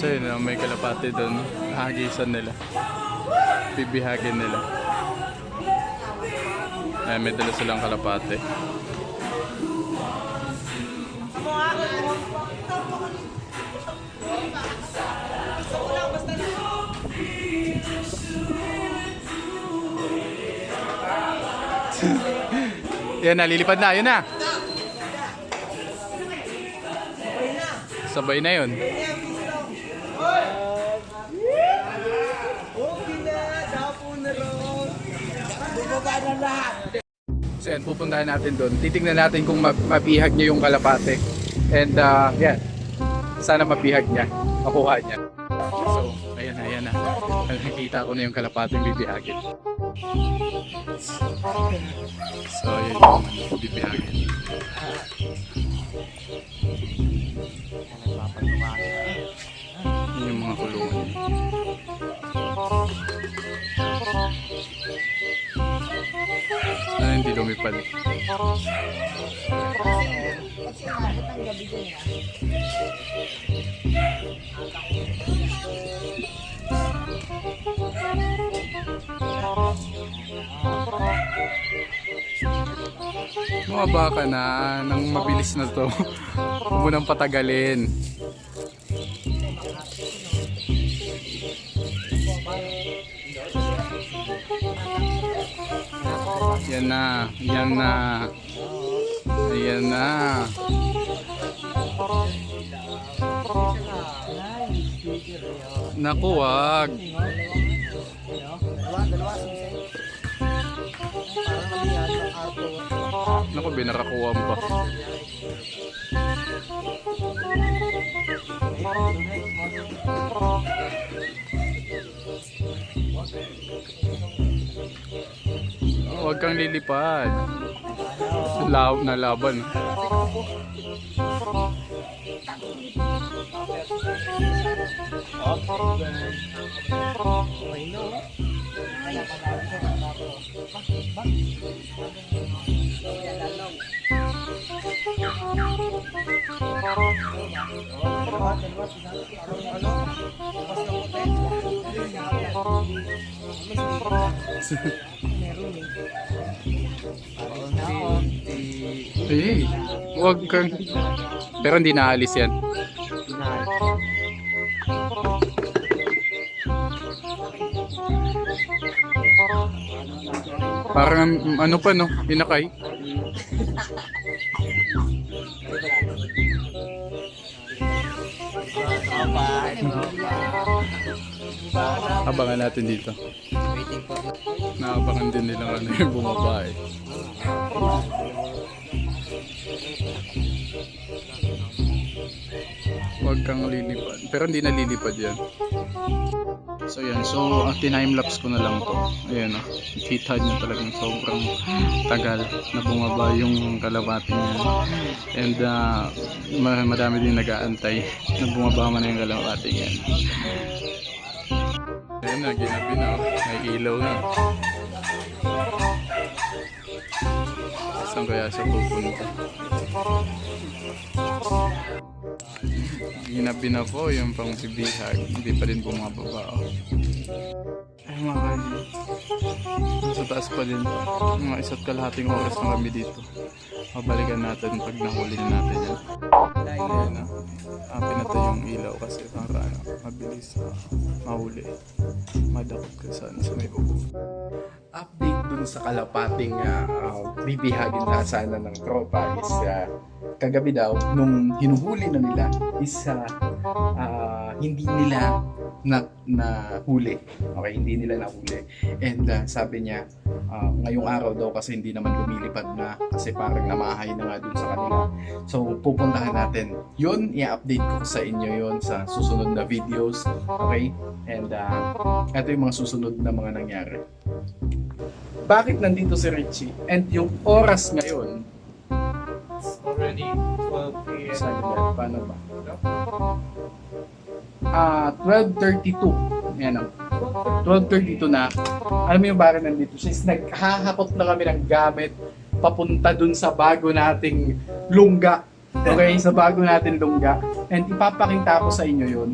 So yun, may kalapati doon. Hagisan nila. Bibihagin nila. Ay, may dala silang kalapate. Yan na, lilipad na. Yun na. Sabay na yun. Lahat. So yan, pupuntahan natin doon. Titingnan natin kung ma- mapihag niya yung kalapate. And uh, yan, sana mapihag niya, makuha niya. So, ayan na, ayan na. Nakikita ko na yung kalapate yung bibihagin. So, yun yung bibihagin. Yun yung mga kulungan niya. Ah, hindi lumipad. Mga baka na, nang mabilis na to. Huwag mo nang patagalin. Yan na, yan na. Ayan na. Naku, wag. Naku, binarakuhan pa. Huwag kang lilipad. Lab na laban. Okay, no? Kaya pa namin siya, dapo. Bak, bak. Kaya lalaw. Dalawa, dalawa, sinabi. Parang? Bukas ng hotel. Meron eh. Huwag kang... Pero hindi naalis yan. Parang ano pa no, inakay. Abangan natin dito. Naabangan din nila ano yung bumaba eh. Huwag kang lilipad. Pero hindi na lilipad yan. So yan, so ang time-lapse ko na lang to. Ayan o, kita nyo talagang sobrang tagal na bumaba yung kalabati niya. And uh, ma- madami din nag-aantay na bumaba man yung kalabati niya. Ayan na, ginabi na. oh. May ilaw na. Saan kaya siya pupunta? Ginabi na po yung pang bibihag. Hindi pa rin bumababa. Oh. Ay mga kali. Nasa taas pa din. Mga isa't kalahating oras na kami dito. Mabalikan natin pag nahuli na natin yan. Ayun na. Ah, pinatay yung ilaw kasi para ano, mabilis ah, mahuli. Madakot ka sa, sa may bubong. Update dun sa kalapating uh, bibihagin na sana ng tropa is ah, kagabi daw nung hinuhuli na nila is ah, ah, hindi nila na, na huli. Okay, hindi nila nahuli. And ah, sabi niya, ah, ngayong araw daw kasi hindi naman lumilipad na kasi parang namahay na nga dun sa kanila. So, pupuntahan natin. Yun, i-update ko sa inyo yun sa susunod na videos. Okay? And uh, ito yung mga susunod na mga nangyari bakit nandito si Richie? And yung oras ngayon, Already 12 p.m. saan ba? Paano ba? Ah, 12.32. Yan o. 12.32 na. Alam mo yung bakit nandito siya? Is naghahakot na kami ng gamit papunta dun sa bago nating lungga Okay, sa bago natin lungga. And ipapakita ko sa inyo yun.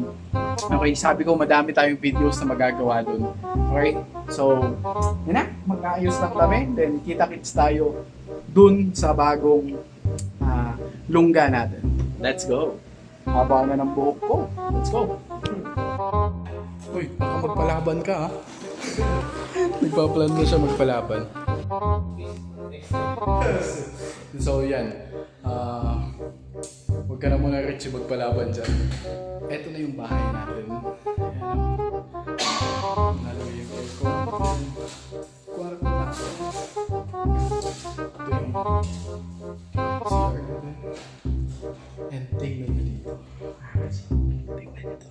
Okay, sabi ko madami tayong videos na magagawa dun. Okay, so, yun na, mag-aayos lang kami. Then, kita-kits tayo dun sa bagong ah, lungga natin. Let's go! Haba na ng buhok ko. Let's go! Uy, baka magpalaban ka ha. Nagpa-plan na siya magpalaban. So yan. Ah, huwag ka na muna Richie magpalaban dyan. Ito na yung bahay natin. Ayan. Yung aircon. Kwarto natin. Ito yung CR natin. And tingnan nyo dito. Tingnan nyo to.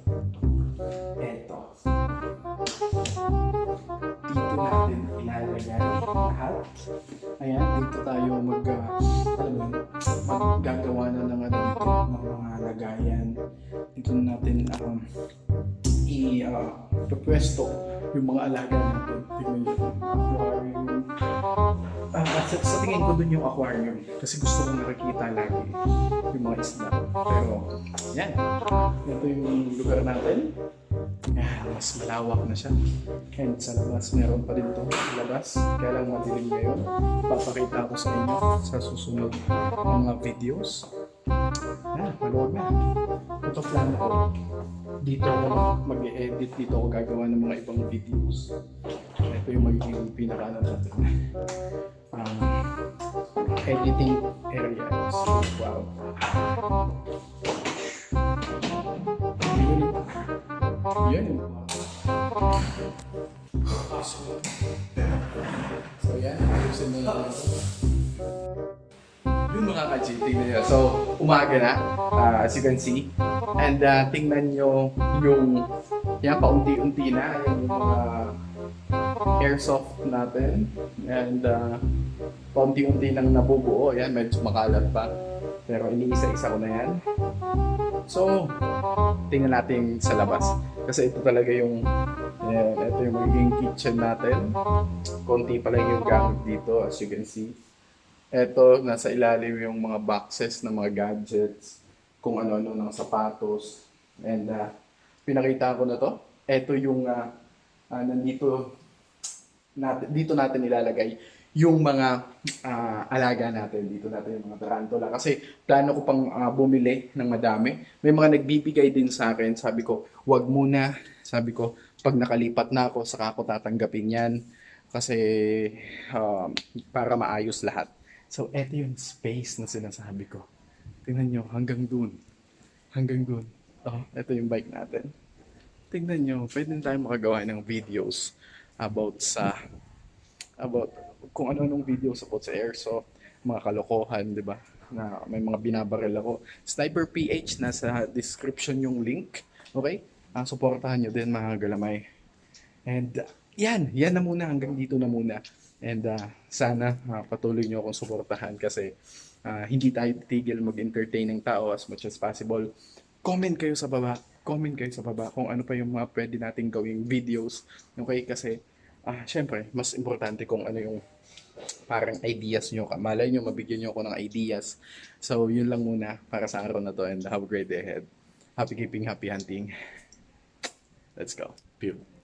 Eto. Dito natin ilalagay lahat. Ayan, dito tayo mag, uh, alam mo, maggagawa na ano ng mga lagayan. Dito na natin um, i uh, pwesto yung mga alaga natin. Tingnan nyo, aquarium. Ah, sa, sa tingin ko dun yung aquarium. Kasi gusto kong nakikita lagi yung mga isda. Pero, yan. Ito yung lugar natin. Yan, mas malawak na siya. And sa labas, meron pa din to labas. Kaya lang madilim ngayon. Papakita ko sa inyo sa susunod mga videos. Yan, maluwag na. Ito plano ko. Dito ako mag-edit, dito ako gagawa ng mga ibang videos. Ito yung magiging pinaka natin. Um, editing areas. Wow. Yun. So, yan, ayusin na natin ito. Yun mga ka-G, tingnan nyo. So, umaga na, ah, as you can see. And ah, tingnan nyo yung, yan, paunti-unti na yung mga airsoft natin. And uh, paunti-unti nang nabubuo. Yan, medyo makalat pa. Pero iniisa-isa ko na yan. So, tingnan natin sa labas. Kasi ito talaga yung Ayan, ito yung magiging kitchen natin. Konti pa lang yung gamit dito, as you can see. Ito, nasa ilalim yung mga boxes ng mga gadgets, kung ano-ano ng sapatos. And uh, pinakita ko na to. Ito yung uh, uh, nandito natin, dito natin ilalagay yung mga ah, alaga natin. Dito natin yung mga tarantula. Kasi plano ko pang ah, bumili ng madami. May mga nagbibigay din sa akin. Sabi ko, wag muna. Sabi ko, pag nakalipat na ako, saka ako tatanggapin yan. Kasi um, para maayos lahat. So, eto yung space na sinasabi ko. Tingnan nyo, hanggang dun. Hanggang dun. Oh, eto yung bike natin. Tingnan nyo, pwede tayo makagawa ng videos about sa about kung ano-anong videos about sa airsoft, mga kalokohan, di ba? Na may mga binabaril ako. Sniper PH, nasa description yung link. Okay? Ah, suportahan nyo din mga galamay. And uh, yan, yan na muna, hanggang dito na muna. And uh, sana ah, patuloy nyo akong suportahan kasi ah, hindi tayo titigil mag-entertain ng tao as much as possible. Comment kayo sa baba. Comment kayo sa baba kung ano pa yung mga pwede nating gawing videos. Okay? Kasi, ah, syempre, mas importante kung ano yung parang ideas nyo. Malay nyo, mabigyan nyo ako ng ideas. So, yun lang muna para sa araw na to and have a great day ahead. Happy keeping, happy hunting. Let's go. Pew.